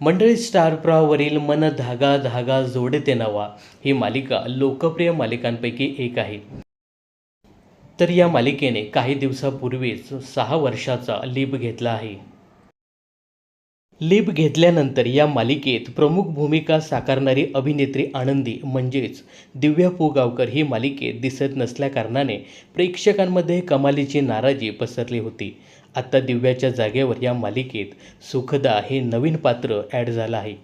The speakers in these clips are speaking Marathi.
मंडळी स्टार प्रवाहावरील मन धागा धागा जोडते नवा. ही मालिका लोकप्रिय मालिकांपैकी एक आहे. तर या मालिकेने काही दिवसापूर्वीच सहा वर्षाचा लीप घेतला आहे. लीप घेतल्यानंतर या मालिकेत प्रमुख भूमिका साकारणारी अभिनेत्री आनंदी म्हणजेच दिव्या पुगावकर ही मालिकेत दिसत नसल्याकारणाने प्रेक्षकांमध्ये कमालीची नाराजी पसरली होती. आत्ता दिव्याच्या जागेवर या मालिकेत सुखदा हे नवीन पात्र ॲड झालं आहे.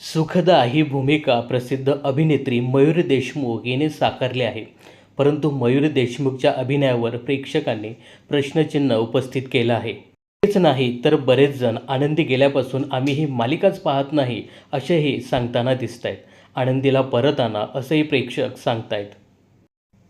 सुखदा ही भूमिका प्रसिद्ध अभिनेत्री मयूर देशमुख हिने साकारली आहे. परंतु मयूर देशमुखच्या अभिनयावर प्रेक्षकांनी प्रश्नचिन्ह उपस्थित केलं आहे. तेच नाही तर बरेच जण आनंदी गेल्यापासून आम्ही ही मालिकाच पाहत नाही असेही सांगताना दिसत आहेत आनंदीला परत आणा असंही प्रेक्षक सांगतायत.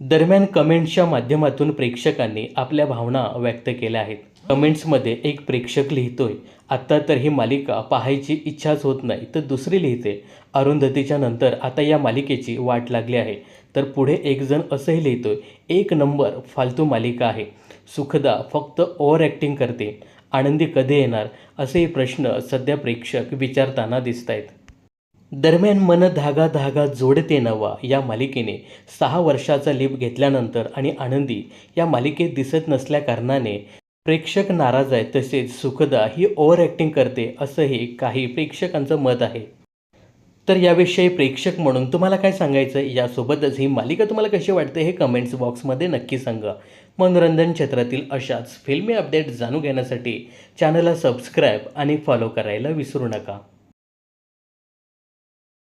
दरम्यान कमेंट्सच्या माध्यमातून प्रेक्षकांनी आपल्या भावना व्यक्त केल्या आहेत. कमेंट्समध्ये एक प्रेक्षक लिहितोय आत्ता तर ही मालिका पाहायची इच्छाच होत नाही. तर दुसरी लिहिते अरुंधतीच्या नंतर आता या मालिकेची वाट लागली आहे. तर पुढे एकजण असंही लिहितोय एक नंबर फालतू मालिका आहे. सुखदा फक्त ओव्हर ॲक्टिंग करते. आनंदी कधी येणार? असेही प्रश्न सध्या प्रेक्षक विचारताना दिसत आहेत दरम्यान मन धागा धागा जोडते नवा या मालिकेने सहा वर्षाचा लीप घेतल्यानंतर आणि आनंदी या मालिकेत दिसत नसल्याकारणाने प्रेक्षक नाराज आहे तसेच सुखदा ही ओव्हर ॲक्टिंग करते असंही काही प्रेक्षकांचं मत आहे. तर याविषयी प्रेक्षक म्हणून तुम्हाला काय सांगायचं? यासोबतच ही मालिका तुम्हाला कशी वाटते हे कमेंट्स बॉक्समध्ये नक्की सांगा. मनोरंजन क्षेत्रातील अशाच फिल्मी अपडेट जाणून घेण्यासाठी चॅनलला सबस्क्राईब आणि फॉलो करायला विसरू नका.